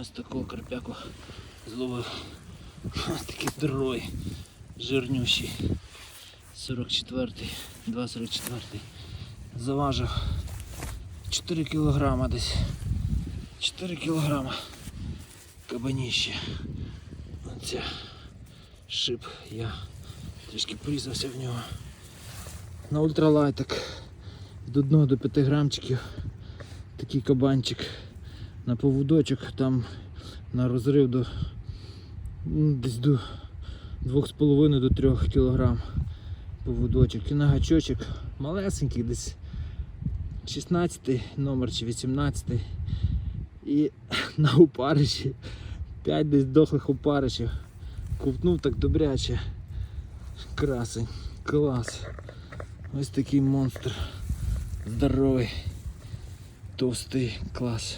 Ось такого карпяку зловив. Ось такий здоровий, жирнющий. 44-й, 2,44. Заважив 4 кілограма десь. 4 кілограма кабаніще. Оце шип. Я трішки порізався в нього. На ультралайтик від 1 до 5 грамчиків. Такий кабанчик на поводочок, там на розрив до ну, десь до 2,5 до 3 кг поводочок. І на гачочок малесенький, десь 16 номер чи 18. І на упариші 5 десь дохлих упаришів. Купнув так добряче. Красень. Клас. Ось такий монстр. Здоровий. Товстий клас.